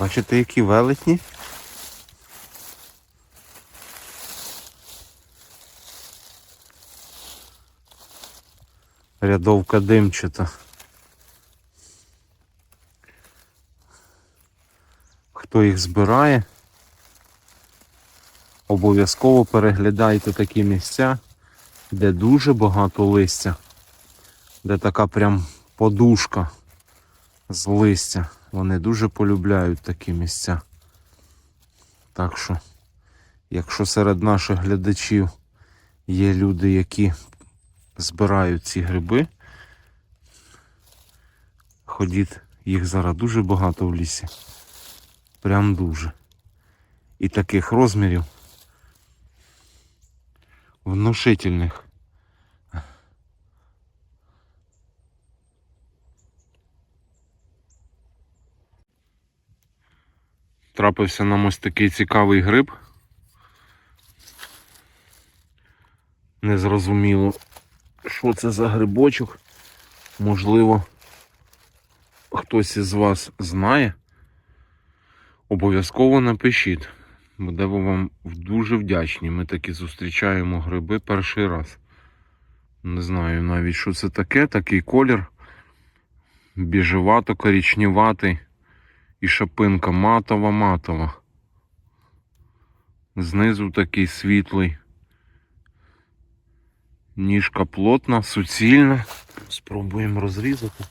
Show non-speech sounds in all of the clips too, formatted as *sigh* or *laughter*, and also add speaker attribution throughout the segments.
Speaker 1: Бачите, які велетні? Рядовка димчата. Хто їх збирає, обов'язково переглядайте такі місця, де дуже багато листя, де така прям подушка з листя. Вони дуже полюбляють такі місця. Так що, якщо серед наших глядачів є люди, які збирають ці гриби, ходіть, їх зараз дуже багато в лісі. Прям дуже. І таких розмірів внушительних. Трапився нам ось такий цікавий гриб. Незрозуміло, що це за грибочок. Можливо, хтось із вас знає. Обов'язково напишіть. Будемо вам дуже вдячні. Ми таки зустрічаємо гриби перший раз. Не знаю навіть, що це таке, такий колір. Біжевато, корічніватий. І шапинка матова матова. Знизу такий світлий. Ніжка плотна, суцільна. Спробуємо розрізати.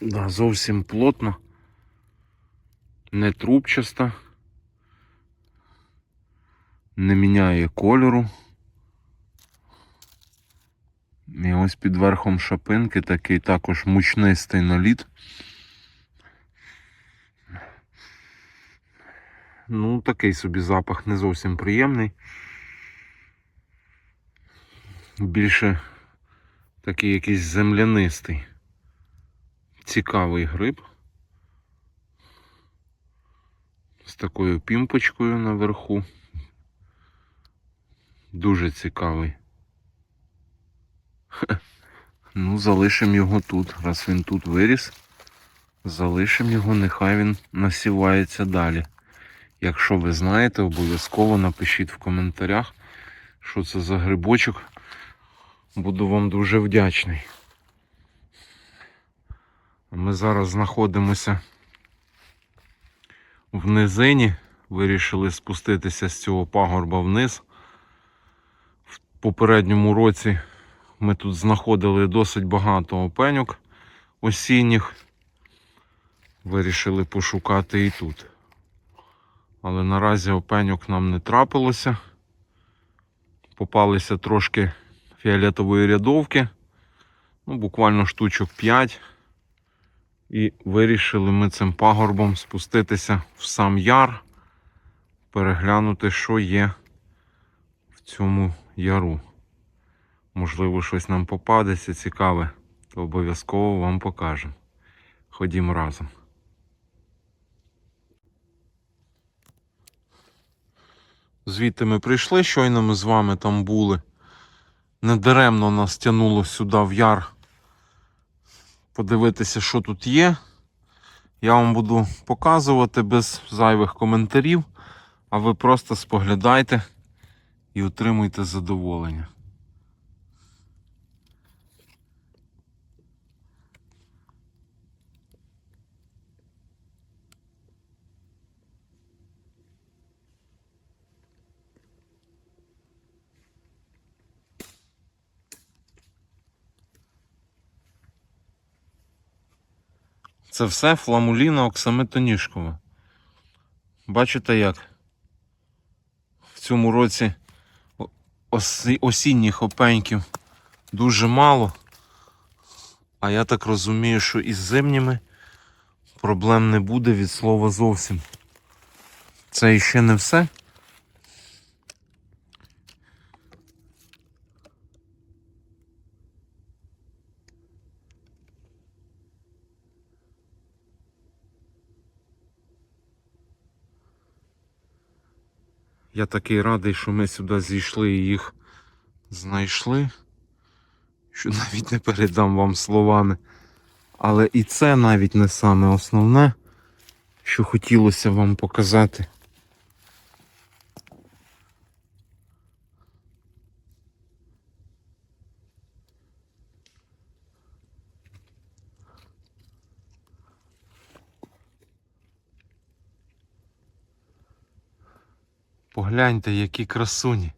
Speaker 1: Да, зовсім плотно. Не трубчаста. Не міняє кольору. І ось під верхом шапинки такий також мучнистий наліт. Ну, такий собі запах не зовсім приємний. Більше такий якийсь землянистий. Цікавий гриб. З такою пімпочкою наверху. Дуже цікавий. Ну, залишимо його тут. Раз він тут виріс, залишимо його, нехай він насівається далі. Якщо ви знаєте, обов'язково напишіть в коментарях, що це за грибочок. Буду вам дуже вдячний. Ми зараз знаходимося в низині. Вирішили спуститися з цього пагорба вниз. В попередньому році ми тут знаходили досить багато опеньок осінніх. Вирішили пошукати і тут. Але наразі опеньок нам не трапилося. Попалися трошки фіолетової рядовки. Ну, буквально штучок 5. І вирішили ми цим пагорбом спуститися в сам яр, переглянути, що є в цьому яру. Можливо, щось нам попадеться цікаве, то обов'язково вам покажемо. Ходімо разом. Звідти ми прийшли, щойно ми з вами там були. Недаремно нас тягнуло сюди в яр подивитися, що тут є. Я вам буду показувати без зайвих коментарів, а ви просто споглядайте і отримуйте задоволення. Це все фламуліна оксамитоніжкова. Бачите як? В цьому році осінніх опеньків дуже мало. А я так розумію, що із зимніми проблем не буде від слова зовсім. Це іще не все. Я такий радий, що ми сюди зійшли і їх знайшли. Що навіть не передам вам словами. Але і це навіть не саме основне, що хотілося вам показати. Погляньте, які красуні,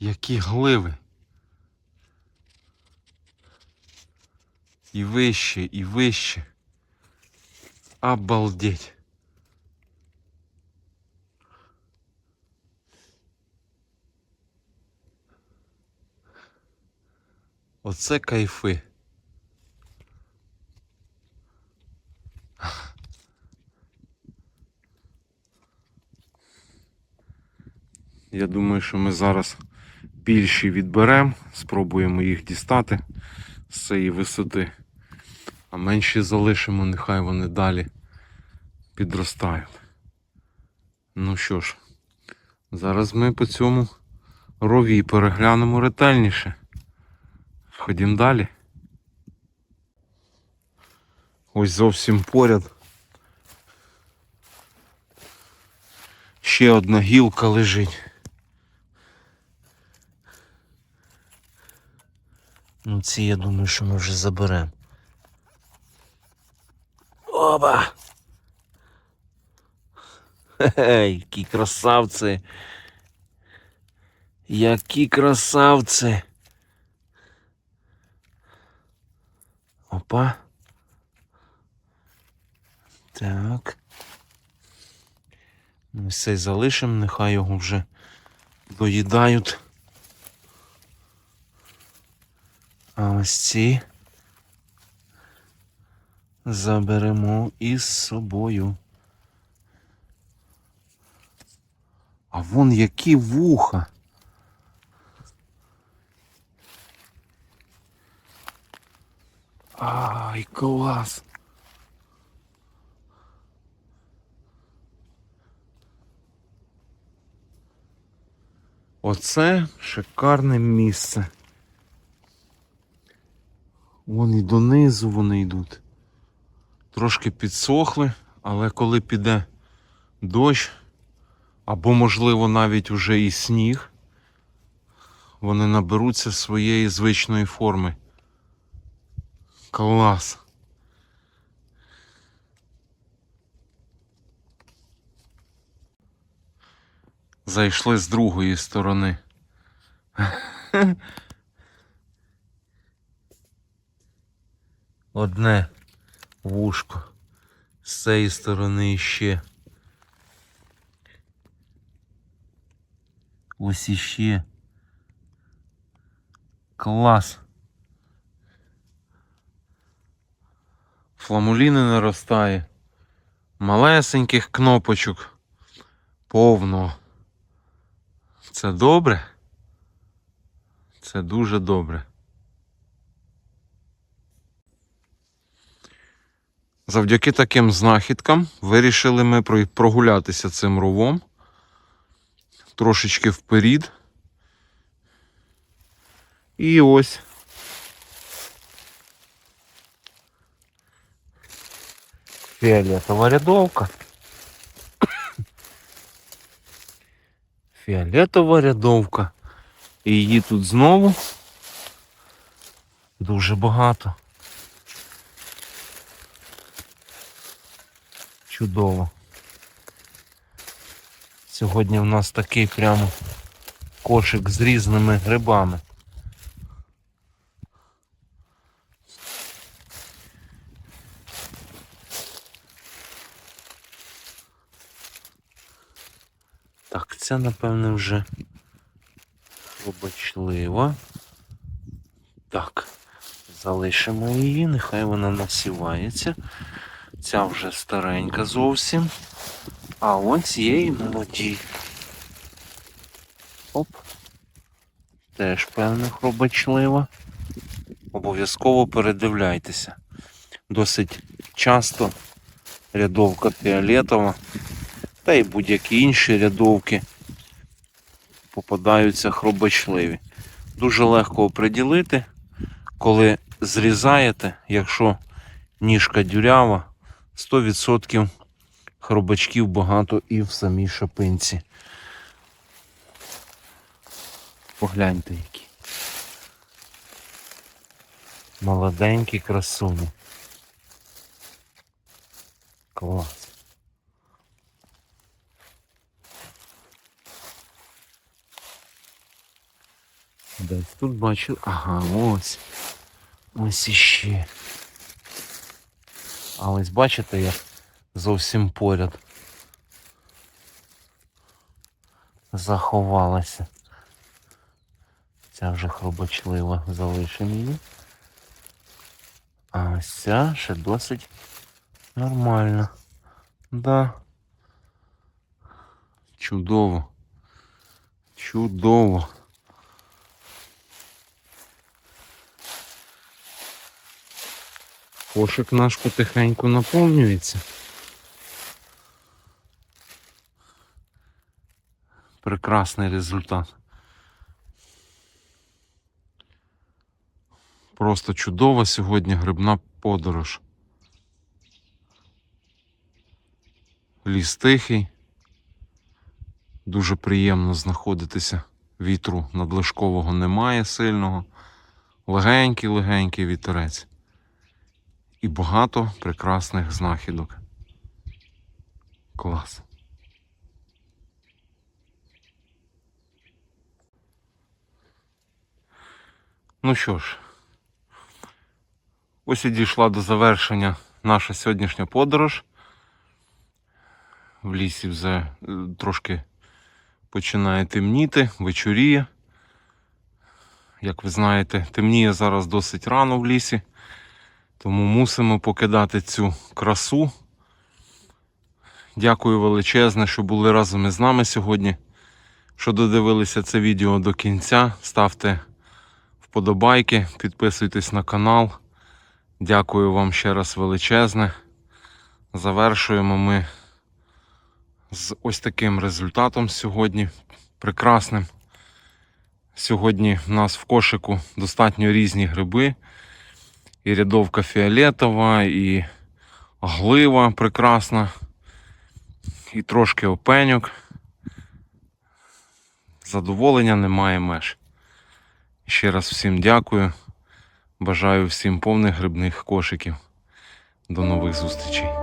Speaker 1: які гливи. І вище, і вище. Обалдеть. Оце кайфи. Я думаю, що ми зараз більші відберемо, спробуємо їх дістати з цієї висоти, а менші залишимо, нехай вони далі підростають. Ну що ж, зараз ми по цьому рові переглянемо ретельніше. Ходім далі. Ось зовсім поряд. Ще одна гілка лежить.
Speaker 2: Ну, ці я думаю, що ми вже заберемо. Оба! Хе-хе, які красавці! Які красавці! Опа. Так. Ну, ось цей залишимо, нехай його вже доїдають. А ось ці заберемо із собою.
Speaker 1: А вон які вуха. Ай, клас. Оце шикарне місце. Вон і донизу вони йдуть. Трошки підсохли, але коли піде дощ, або, можливо, навіть уже і сніг, вони наберуться своєї звичної форми. Клас. Зайшли з другої сторони. *laughs*
Speaker 2: Одне вушко. З цієї сторони ще. Ось іще.
Speaker 1: Клас. Фламуліни наростає. Малесеньких кнопочок. Повно. Це добре? Це дуже добре. Завдяки таким знахідкам вирішили ми прогулятися цим ровом. Трошечки вперід. І ось.
Speaker 2: Фіолетова рядовка. Фіолетова рядовка.
Speaker 1: І її тут знову.
Speaker 2: Дуже багато. Чудово. Сьогодні в нас такий прямо кошик з різними грибами. Так, це напевне вже хробачлива. Так, залишимо її, нехай вона насівається. Ця вже старенька зовсім. А є і молоді. Оп. Теж певно хробачлива. Обов'язково передивляйтеся. Досить часто рядовка фіолетова та й будь-які інші рядовки попадаються хробачливі. Дуже легко оприділити, коли зрізаєте, якщо ніжка дюрява. 100% хробачків багато і в самій шапинці. Погляньте які. Молоденькі красуні. Клас. Десь тут бачу. Ага, ось. Ось іще. А ось бачите, як зовсім поряд заховалася. Ця вже хробочлива залишимо її. А ось ця ще досить нормальна. Да.
Speaker 1: Чудово. Чудово. Кошик наш потихеньку наповнюється. Прекрасний результат. Просто чудова сьогодні грибна подорож. Ліс тихий. Дуже приємно знаходитися. Вітру надлишкового немає сильного. Легенький, легенький вітерець. І багато прекрасних знахідок. Клас. Ну що ж, ось і дійшла до завершення наша сьогоднішня подорож. В лісі вже е, трошки починає темніти, вечоріє. Як ви знаєте, темніє зараз досить рано в лісі, тому мусимо покидати цю красу. Дякую величезне, що були разом із нами сьогодні. Що додивилися це відео до кінця. Ставте вподобайки, підписуйтесь на канал. Дякую вам ще раз величезне. Завершуємо ми з ось таким результатом сьогодні. Прекрасним. Сьогодні в нас в кошику достатньо різні гриби. І рядовка фіолетова, і глива прекрасна, і трошки опеньок. Задоволення немає меж. Ще раз всім дякую. Бажаю всім повних грибних кошиків. До нових зустрічей.